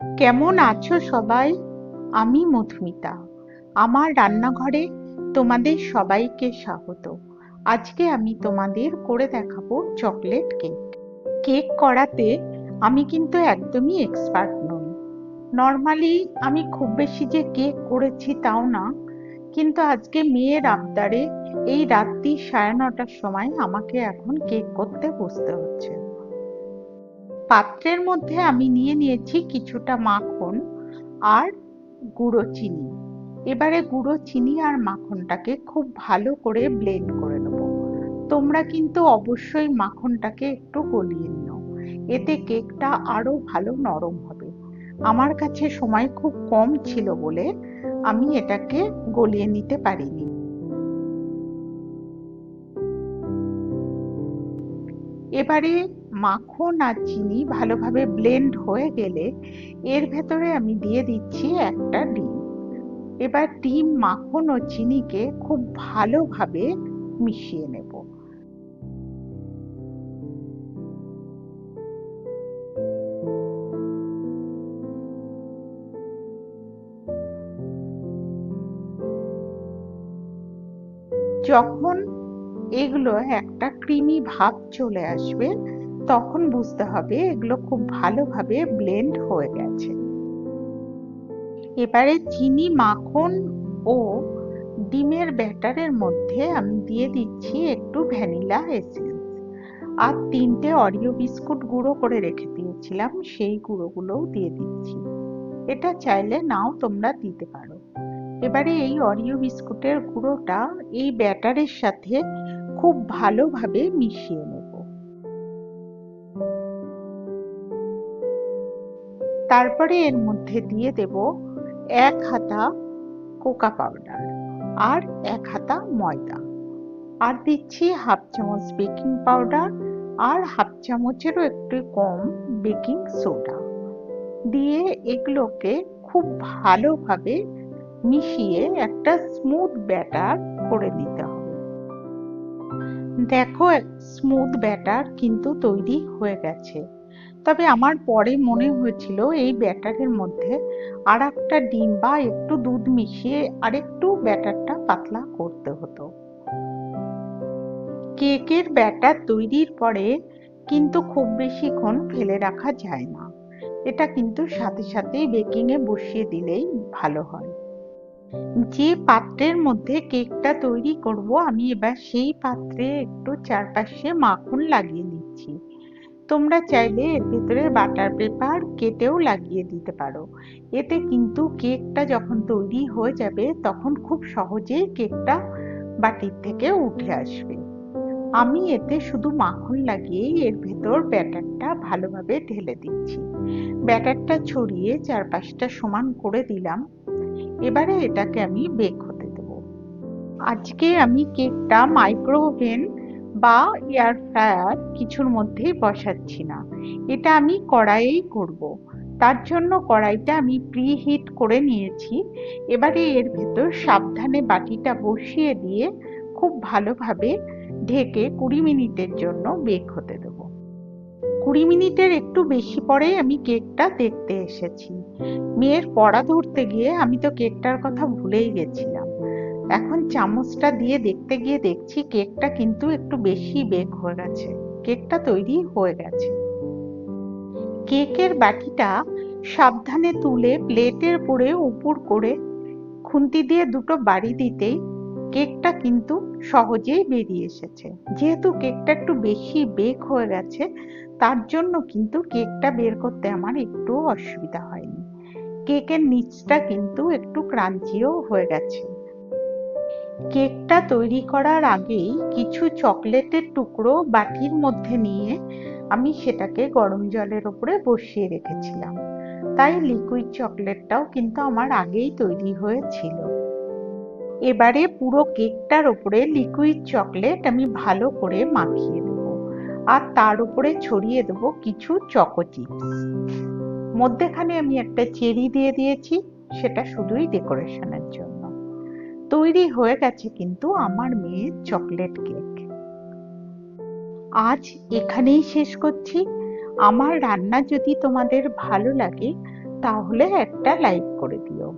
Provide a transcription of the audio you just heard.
কেমন আছো সবাই? আমি মধুমিতা। আমার রান্নাঘরে তোমাদের সবাইকে স্বাগত। আজকে আমি তোমাদের করে দেখাবো চকলেট কেক। কেক করাতে আমি কিন্তু একদমই এক্সপার্ট নই। নর্মালি আমি খুব বেশি যে কেক করেছি তাও না, কিন্তু আজকে মেয়ের আবদারে এই রাত্রি সাড়ে নটার সময় আমাকে এখন কেক করতে বসতে হচ্ছে। পাত্রের মধ্যে আমি নিয়ে নিয়েছি কিছুটা মাখন আর গুঁড়ো চিনি। এবারে গুঁড়ো চিনি আর মাখনটাকে খুব ভালো করে ব্লেন্ড করে নেব। তোমরা কিন্তু অবশ্যই মাখনটাকে একটু গলিয়ে নিও। এতে কেকটা আরও ভালো নরম হবে। আমার কাছে সময় খুব কম ছিল বলে আমি এটাকে গলিয়ে নিতে পারিনি। এবারে মাখন আর চিনি ভালোভাবে ব্লেন্ড হয়ে গেলে এর ভেতরে আমি দিয়ে দিচ্ছি একটা ডিম। এবার ডিম, মাখন ও চিনিকে খুব ভালোভাবে মিশিয়ে নেব। যখন এগুলো একটা ক্রিমি ভাব চলে আসবে তখন বুঝতে হবে এগুলো খুব ভালোভাবে ব্লেন্ড হয়ে গেছে। এবারে চিনি, মাখন ও ডিমের ব্যাটারের মধ্যে আমি দিয়ে দিচ্ছি একটু ভ্যানিলা এসেন্স আর তিনটে অরিও বিস্কুট গুঁড়ো করে রেখে দিয়েছিলাম, সেই গুঁড়োগুলোও দিয়ে দিচ্ছি। এটা চাইলে নাও তোমরা দিতে পারো। এবারে এই অরিও বিস্কুটের গুঁড়োটা এই ব্যাটারের সাথে খুব ভালোভাবে মিশিয়ে নেব। তারপরে এর মধ্যে দিয়ে দেব এক হাতা কোকা পাউডার আর এক হাতা ময়দা। আর দিচ্ছি হাফ চামচ বেকিং পাউডার আর হাফ চামচেরও একটু কম বেকিং সোডা। দিয়ে এগুলোকে খুব ভালোভাবে মিশিয়ে একটা স্মুথ ব্যাটার করে নিতে হবে। দেখো স্মুথ ব্যাটার কিন্তু তৈরি হয়ে গেছে। তবে আমার পরে মনে হয়েছিল এই ব্যাটারের মধ্যে আর একটা ডিম বা একটু দুধ মিশিয়ে আরেকটু ব্যাটারটা পাতলা করতে হতো। কেকের ব্যাটার তৈরির পরে কিন্তু খুব বেশিক্ষণ ফেলে রাখা যায় না। এটা কিন্তু সাথে সাথেই বেকিং এ বসিয়ে দিলেই ভালো হয়। যে পাত্রের মধ্যে কেকটা তৈরি করব, আমি এবার সেই পাত্রে একটু চারপাশে মাখন লাগিয়ে নিচ্ছি। তোমরা চাইলে এর ভেতরে বাটার পেপার কেটেও লাগিয়ে দিতে পারো। এতে কিন্তু কেকটা যখন তৈরি হয়ে যাবে, তখন খুব সহজেই কেকটা বাটির থেকে উঠে আসবে। আমি এতে শুধু মাখন লাগিয়েই এর ভেতর ব্যাটারটা ভালোভাবে ঢেলে দিচ্ছি। ব্যাটারটা ছড়িয়ে চারপাশটা সমান করে দিলাম। এবারে এটাকে আমি বেক হতে দেব। আজকে আমি কেকটা মাইক্রোওভেন বা এয়ার ফ্রায়ার কিছুর মধ্যেই বসাচ্ছি না। এটা আমি কড়াইয়েই করব। তার জন্য কড়াইটা আমি প্রি হিট করে নিয়েছি। এবারে এর ভেতর সাবধানে বাটিটা বসিয়ে দিয়ে খুব ভালোভাবে ঢেকে কুড়ি মিনিটের জন্য বেক হতে দেব। কুড়ি মিনিটের একটু বেশি পরেই আমি কেকটা দেখতে এসেছি। মেয়ের পড়া ধরতে গিয়ে আমি তো কেকটার কথা ভুলেই গেছিলাম। এখন চামচটা দিয়ে দেখতে গিয়ে দেখছি কেকটা কিন্তু একটু বেশি বেক হয়ে গেছে। কেকটা তৈরি হয়ে গেছে। কেকের বাটিটা সাবধানে তুলে প্লেটের উপরে উপর করে খুন্তি দিয়ে দুটো বাড়ি দিতেই কেকটা কিন্তু সহজেই বেরিয়ে এসেছে। যেহেতু কেকটা একটু বেশি বেক হয়ে গেছে, তার জন্য কিন্তু কেকটা বের করতে আমার একটু অসুবিধা হয়নি। কেকের নিচটা কিন্তু একটু ক্রাঞ্চিও হয়ে গেছে। কেকটা তৈরি করার আগেই কিছু চকলেটের টুকরো বাটির মধ্যে নিয়ে আমি সেটাকে গরম জলের ওপরে বসিয়ে রেখেছিলাম। তাই লিকুইড চকলেটটাও কিন্তু আমার আগেই তৈরি হয়েছিল। এবারে পুরো কেকটার উপরে লিকুইড চকলেট আমি ভালো করে মাখিয়ে দেব আর তার উপরে ছড়িয়ে দেব কিছু চকো চিপস মধ্যেখানে আমি একটা চেরি দিয়ে দিয়েছি, সেটা শুধুই ডেকোরেশনের জন্য। তৈরি হয়ে গেছে কিন্তু আমার মেয়ের চকলেট কেক। আজ এখানেই শেষ করছি। আমার রান্না যদি তোমাদের ভালো লাগে, তাহলে একটা লাইক করে দিও।